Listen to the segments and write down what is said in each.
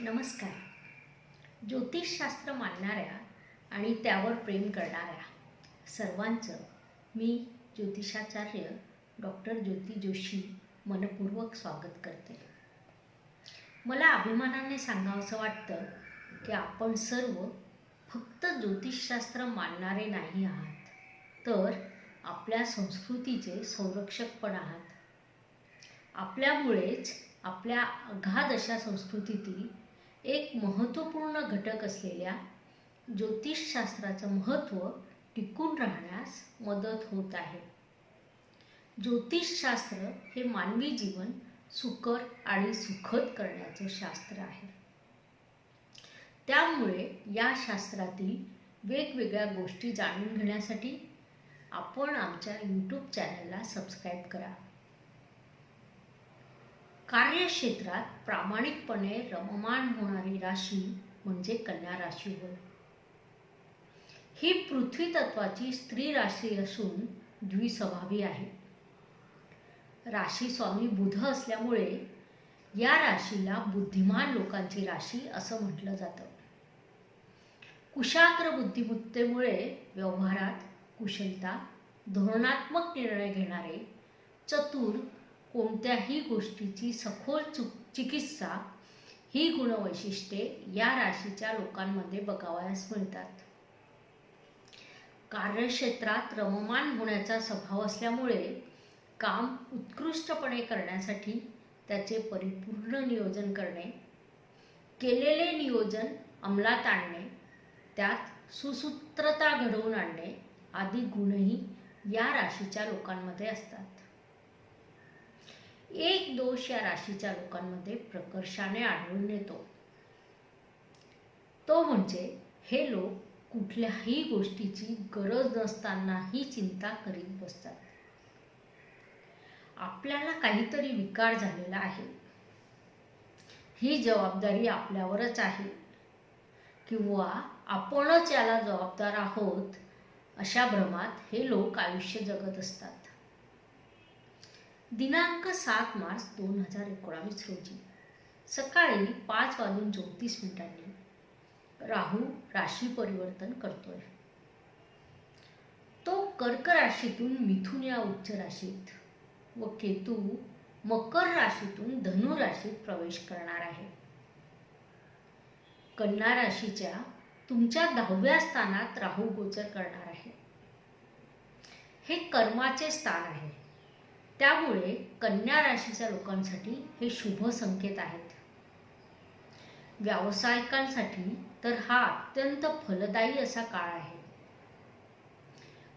नमस्कार. ज्योतिषशास्त्र मानणाऱ्या आणि त्यावर प्रेम करणाऱ्या सर्वांचं मी ज्योतिषाचार्य डॉक्टर ज्योती जोशी मनपूर्वक स्वागत करते. मला अभिमानाने सांगावंसं वाटतं की आपण सर्व फक्त ज्योतिषशास्त्र मानणारे नाही आहात तर आपल्या संस्कृतीचे संरक्षक पण आहात. आपल्यामुळेच आपल्या अगाध अशा संस्कृतीतील एक महत्त्वपूर्ण घटक असलेल्या ज्योतिषशास्त्राचं महत्त्व टिकून राहण्यास मदत होत आहे. ज्योतिषशास्त्र हे मानवी जीवन सुकर आणि सुखद करण्याचं शास्त्र आहे. त्यामुळे या शास्त्रातील वेगवेगळ्या गोष्टी जाणून घेण्यासाठी आपण आमच्या यूट्यूब चॅनलला सबस्क्राईब करा. कार्यक्षेत्रात प्रामाणिकपणे रममाण होणारी राशी म्हणजे कन्या राशी होय ही पृथ्वी तत्वाची स्त्री राशी असून द्विस्वभावी आहे. राशी स्वामी बुध असल्यामुळे या राशीला बुद्धिमान लोकांची राशी असं म्हटलं जातं. कुशाग्र बुद्धिमत्तेमुळे व्यवहारात कुशलता धोरणात्मक निर्णय घेणारे चतुर कोणत्याही गोष्टीची सखोल चुक चिकित्सा ही गुणवैशिष्ट्ये या राशीच्या लोकांमध्ये बघावयास मिळतात. कार्यक्षेत्रात रममान होण्याचा स्वभाव असल्यामुळे काम उत्कृष्टपणे करण्यासाठी त्याचे परिपूर्ण नियोजन करणे केलेले नियोजन अंमलात आणणे त्यात सुसूत्रता घडवून आणणे आदी गुणही या राशीच्या लोकांमध्ये असतात. एक दोष या राशीच्या लोकांमध्ये प्रकर्षाने आढळून येतो. तो म्हणजे हे लोक कुठल्याही गोष्टीची गरज नसतानाही चिंता करीत बसतात. आपल्याला काहीतरी विकार झालेला आहे. ही जबाबदारी आपल्यावरच आहे. किंवा आपणच याला जबाबदार आहोत अशा भ्रमात हे लोक आयुष्य जगत असतात. दिनांक सात मार्च दोन हजार एकोणावीस रोजी. सकाळी पाच वाजून चौतीस मिनिटांनी राहू राशी परिवर्तन करतोय. तो कर्क राशीतून मिथुन या उच्च राशीत व केतू मकर राशीतून धनु राशीत प्रवेश करणार आहे. कन्या राशीच्या तुमच्या दहाव्या स्थानात राहू गोचर करणार आहे. हे कर्माचे स्थान आहे. त्यामुळे कन्या राशीच्या लोकांसाठी हे शुभ संकेत आहेत. व्यावसायिकांसाठी तर हा अत्यंत फलदायी असा काळ आहे.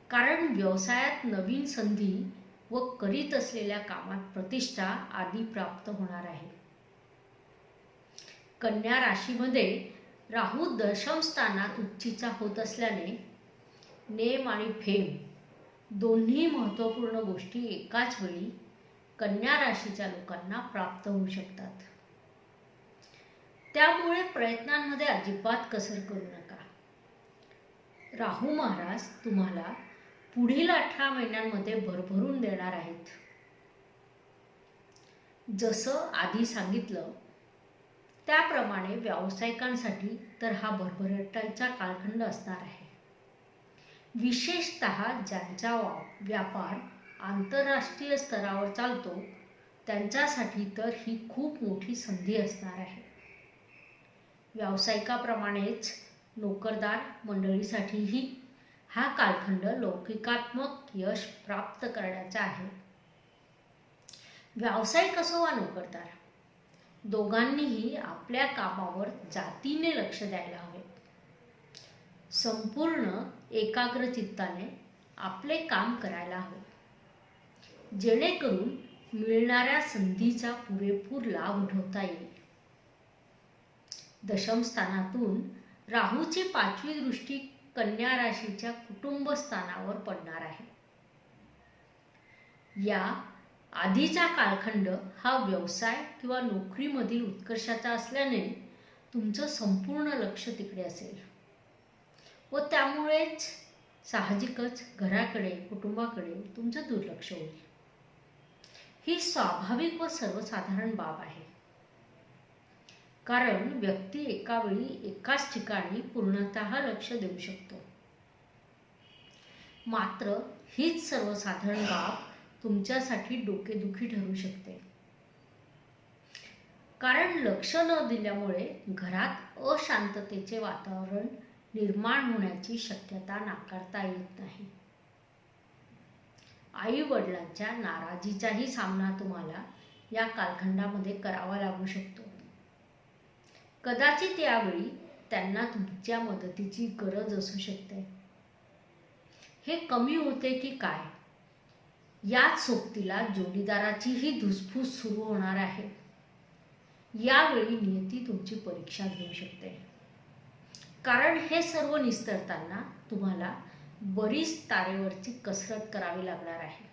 कारण व्यवसायात नवीन संधी व करीत असलेल्या कामात प्रतिष्ठा आदी प्राप्त होणार आहे. कन्या राशीमध्ये राहू दशम स्थानात उच्चीचा होत असल्याने नेम आणि फेम दोन्ही महत्त्वपूर्ण गोष्टी एकाच वेळी कन्या राशीच्या लोकांना प्राप्त होऊ शकतात. त्यामुळे प्रयत्नांमध्ये अजिबात कसर करू नका. राहू महाराज तुम्हाला पुढील अठरा महिन्यांमध्ये भरभरून देणार आहेत. जसं आधी सांगितलं त्याप्रमाणे व्यावसायिकांसाठी तर हा भरभरटायचा कालखंड असणार आहे. विशेषत ज्यांचा वा- व्यापार आंतरराष्ट्रीय स्तरावर चालतो त्यांच्यासाठी तर ही खूप मोठी संधी असणार आहे. व्यावसायिकाप्रमाणेच नोकरदार मंडळीसाठीही हा कालखंड लौकिकात्मक यश प्राप्त करण्याचा आहे. व्यावसायिक असो वा नोकरदार दोघांनीही आपल्या कामावर जातीने लक्ष द्यायला हवे. संपूर्ण एकाग्र चित्ताने आपले काम करायला हवे. जेणेकरून मिळणाऱ्या संधीचा पुरेपूर लाभ उठवता येईल. दशम स्थानातून राहूची पाचवी दृष्टी कन्या राशीच्या कुटुंब स्थानावर पडणार आहे. या आधीचा कालखंड हा व्यवसाय किंवा नोकरीमधील उत्कर्षाचा असल्याने तुमचं संपूर्ण लक्ष तिकडे असेल. व त्यामुळेच साहजिकच घराकडे कुटुंबाकडे तुमचं दुर्लक्ष होईल. ही स्वाभाविक व सर्वसाधारण बाब आहे. कारण व्यक्ती एका वेळी एकाच ठिकाणी पूर्णतः लक्ष देऊ शकतो. मात्र हीच सर्वसाधारण बाब तुमच्यासाठी डोकेदुखी ठरू शकते. कारण लक्ष न दिल्यामुळे घरात अशांततेचे वातावरण निर्माण होण्याची शक्यता नाकारता येत नाही. आई वडिलांच्या नाराजीचाही सामना तुम्हाला या कालखंडामध्ये करावा लागू शकतो. कदाचित यावेळी त्यांना तुमच्या मदतीची गरज असू शकते. हे कमी होते की काय? याच सोबतीला जोडीदाराचीही धुसफूस सुरू होणार आहे. यावेळी नियती तुमची परीक्षा घेऊ शकते. कारण हे सर्व निस्तरताना तुम्हाला बरीच तारेवरची कसरत करावी लागणार आहे.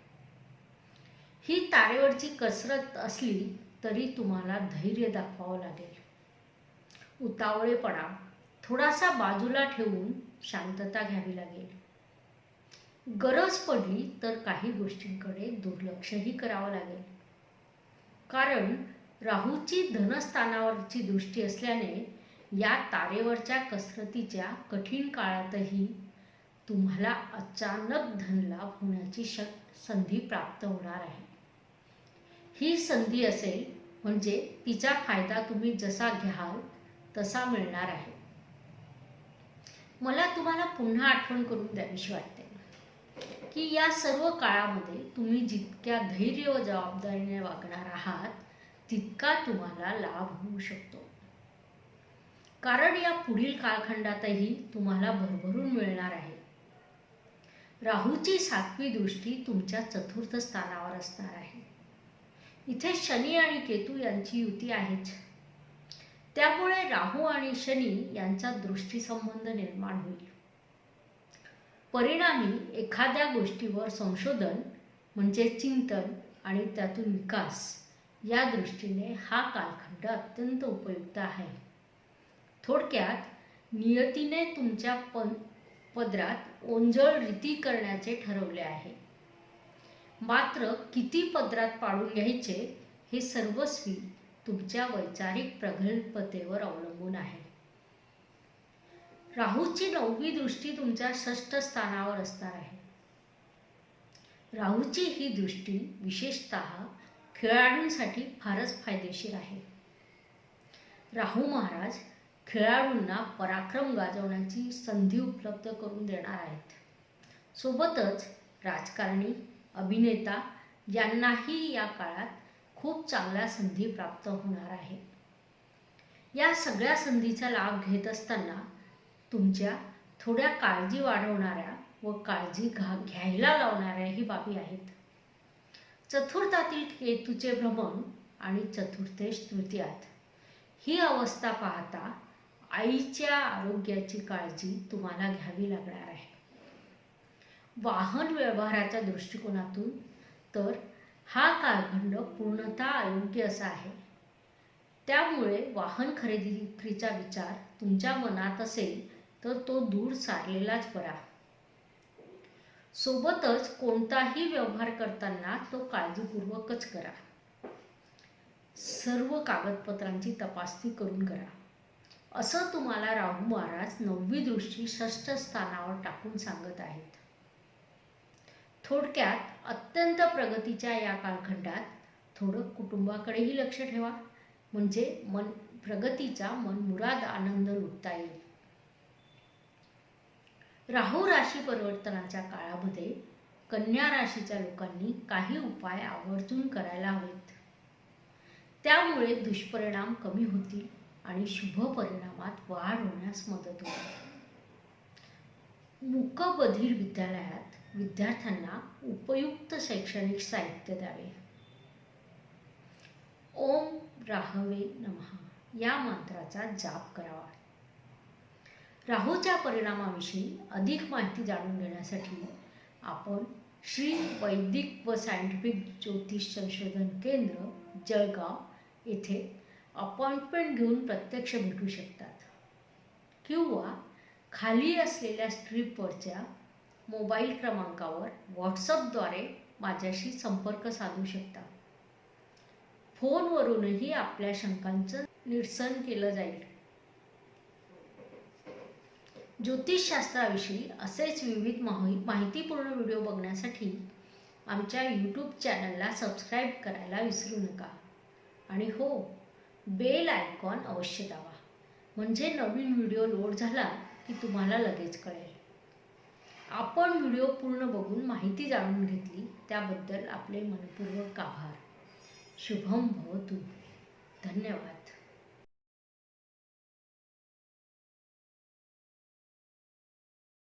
ही तारेवरची कसरत असली तरी तुम्हाला धैर्य दाखवावं लागेल. उतावळेपणा थोडासा बाजूला ठेवून शांतता घ्यावी लागेल. गरज पडली तर काही गोष्टींकडे दुर्लक्षही करावं लागेल. कारण राहूची धनस्थानावरची दृष्टी असल्याने या तारेवरच्या कसरतीच्या कठीण काळातही तुम्हाला अचानक धनलाभ होण्याची श संधी प्राप्त होणार आहे. ही संधी असेल म्हणजे तिचा फायदा तुम्ही जसा घ्याल तसा मिळणार आहे. मला तुम्हाला पुन्हा आठवण करून द्यावीशी वाटते की या सर्व काळामध्ये तुम्ही जितक्या धैर्य व जबाबदारीने वागणार आहात तितका तुम्हाला लाभ होऊ शकतो. कारण या पुढील कालखंडातही तुम्हाला भरभरून मिळणार आहे. राहूची सातवी दृष्टी तुमच्या चतुर्थ स्थानावर असणार आहे. इथे शनी आणि केतू यांची युती आहेच. त्यामुळे राहू आणि शनी यांचा दृष्टीसंबंध निर्माण होईल. परिणामी एखाद्या गोष्टीवर संशोधन म्हणजे चिंतन आणि त्यातून विकास या दृष्टीने हा कालखंड अत्यंत उपयुक्त आहे. थोडक्यात नियतीने तुमच्या पन पदरात ओंजळ रीती करण्याचे ठरवले आहे. मात्र किती पदरात पाडून घ्यायचे हे सर्वस्वी तुमच्या वैचारिक प्रगल्भतेवर अवलंबून आहे. राहूची नववी दृष्टी तुमच्या षष्ठ स्थानावर असणार आहे. राहूची ही दृष्टी विशेषतः खेळाडूंसाठी फारच फायदेशीर आहे. राहू महाराज खेळाडूंना पराक्रम गाजवण्याची संधी उपलब्ध करून देणार आहेत. सोबतच राजकारणी अभिनेता यांनाही या काळात खूप चांगल्या संधी प्राप्त होणार आहे या सगळ्या संधीचा लाभ घेत असताना तुमच्या थोड्या काळजी वाढवणाऱ्या व काळजी घा घ्यायला लावणाऱ्याही बाबी आहेत. चतुर्थातील केतूचे भ्रमण आणि चतुर्थेश तृतीयात. ही अवस्था पाहता आईच्या आरोग्याची काळजी तुम्हाला घ्यावी लागणार आहे. वाहन व्यवहाराच्या दृष्टिकोनातून तर हा कालखंड पूर्णतः अयोग्य असा आहे. त्यामुळे वाहन खरेदी विक्रीचा विचार तुमच्या मनात असेल तर तो दूर सारलेलाच बरा. सोबतच कोणताही व्यवहार करताना तो काळजीपूर्वकच करा. सर्व कागदपत्रांची तपासणी करून करा. असं तुम्हाला राहू महाराज नववी दृष्टी षष्ठ स्थानावर टाकून सांगत आहेत. थोडक्यात अत्यंत प्रगतीच्या या कालखंडात थोडं कुटुंबाकडेही लक्ष ठेवा. म्हणजे मन प्रगतीचा मनमुराद आनंद लुटता येईल. राहू राशी परिवर्तनाच्या काळामध्ये कन्या राशीच्या लोकांनी काही उपाय आवर्जून करायला हवेत. त्यामुळे दुष्परिणाम कमी होतील. आणि शुभ परिणामात वाढ होण्यास मदत होईल मुकबधीर विद्यालयात विद्यार्थ्यांना उपयुक्त शैक्षणिक साहित्य द्यावे. ओम राहवे नमहा या मंत्राचा जाप करावा. राहूच्या परिणामाविषयी अधिक माहिती जाणून घेण्यासाठी आपण श्री वैदिक व सायंटिफिक ज्योतिष संशोधन केंद्र जळगाव येथे अपॉइंटमेंट घेऊन प्रत्यक्ष भेटू शकतात. किंवा खाली असलेल्या स्ट्रीपवरच्या मोबाईल क्रमांकावर व्हॉट्सअपद्वारे माझ्याशी संपर्क साधू शकता. फोनवरूनही आपल्या शंकांचं निरसन केलं जाईल. ज्योतिषशास्त्राविषयी असेच विविध माहि माहितीपूर्ण व्हिडिओ बघण्यासाठी आमच्या यूट्यूब चॅनलला सबस्क्राईब करायला विसरू नका. आणि हो बेल आयकॉन अवश्य दावा म्हणजे नवीन व्हिडिओ लोड झाला की तुम्हाला लगेच कळेल. आपण व्हिडिओ पूर्ण बघून माहिती जाणून घेतली त्याबद्दल आपले मनपूर्वक आभार. शुभम भवतु धन्यवाद.